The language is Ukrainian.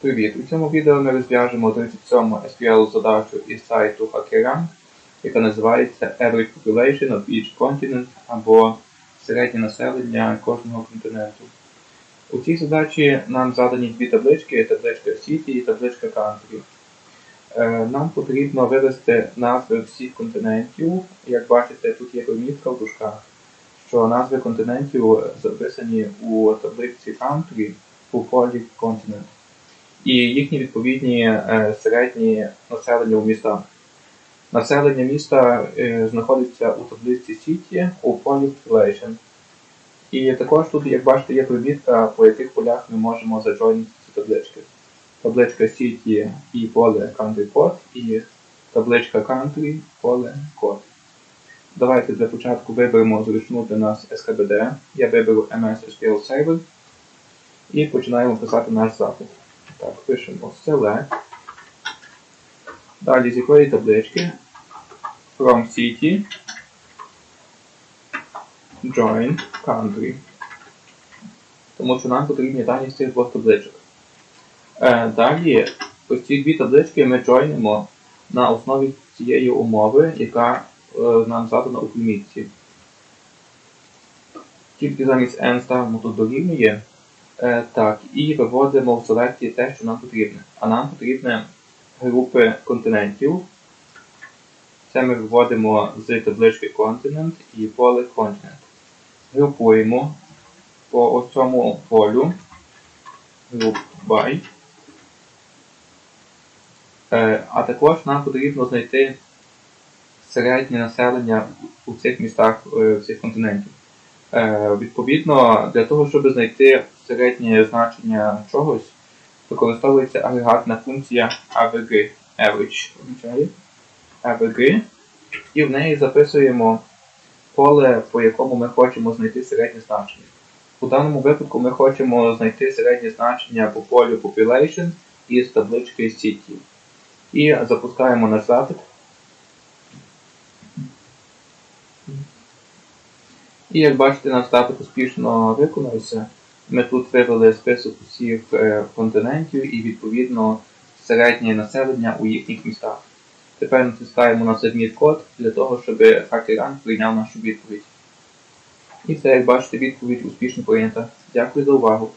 Привіт! У цьому відео ми розв'яжемо 37 SQL задачу із сайту HackerRank, яка називається Average Population of Each Continent або середнє населення кожного континенту. У цій задачі нам задані дві таблички, табличка City і табличка Country. Е, Нам потрібно вивести назви всіх континентів. Як бачите, тут є помітка в дужках, що назви континентів записані у таблиці Country у полі Continent і їхні відповідні е, середні населення у містах. Населення міста е, знаходиться у таблиці City у полі Population. І також тут, як бачите, є примітка, по яких полях ми можемо заджойнити ці таблички. Табличка City і поле Country Code, і табличка Country, поле Code. Давайте для початку виберемо зручну для нас SKBD. Я виберу MS SQL Server і починаємо писати наш запит. Так, пишемо select. Далі з якої таблички? From City. Join Country. Тому що нам потрібні дані з цих двох табличок. Е, далі ось ці дві таблички ми джойнимо на основі цієї умови, яка е, нам задана у примітці. Тільки замість n ставимо тут дорівнює. Е, так, і виводимо в селекції те, що нам потрібне. А нам потрібні групи континентів. Це ми виводимо з таблички Continent і поле Continent. Групуємо по ось цьому полю group by. Е, а також нам потрібно знайти середнє населення у цих містах е, цих континентів. Відповідно, для того, щоб знайти середнє значення чогось, використовується агрегатна функція AVG, average, AVG, і в неї записуємо поле, по якому ми хочемо знайти середнє значення. У даному випадку ми хочемо знайти середнє значення по полю Population із таблички City. І запускаємо наш запит. І як бачите, наш запит успішно виконався. Ми тут вивели список усіх е, континентів і відповідно середнє населення у їхніх містах. Тепер натискаємо на Submit код для того, щоб HackerRank прийняв нашу відповідь. І це, як бачите, відповідь успішно прийнята. Дякую за увагу.